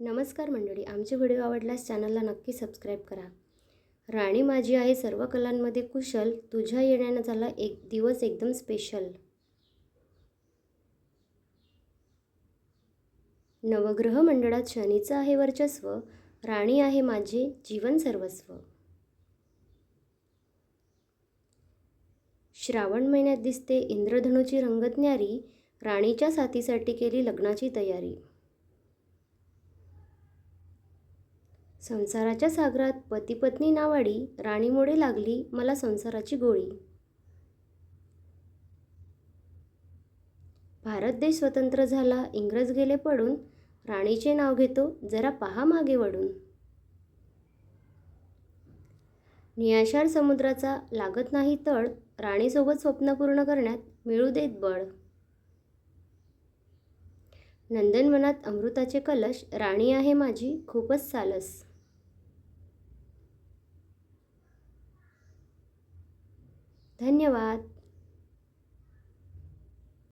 नमस्कार मंडळी आमचे व्हिडिओ आवडल्यास चॅनलला नक्की सबस्क्राईब करा. राणी माझी आहे सर्व कलांमध्ये कुशल तुझ्या येण्यानं झाला एक दिवस एकदम स्पेशल नवग्रह मंडळात शनीचं आहे वर्चस्व राणी आहे माझे जीवन सर्वस्व. श्रावण महिन्यात दिसते इंद्रधनुची रंगत न्यारी राणीच्या साथीसाठी केली लग्नाची तयारी. संसाराच्या सागरात पतीपत्नी नावाडी राणीमुळे लागली मला संसाराची गोळी. भारत देश स्वतंत्र झाला इंग्रज गेले पडून राणीचे नाव घेतो जरा पहा मागे वळून. निळाशार समुद्राचा लागत नाही तळ राणीसोबत स्वप्न पूर्ण करण्यात मिळू देत बळ. नंदनवनात अमृताचे कलश राणी आहे माझी खूपच सालस. धन्यवाद.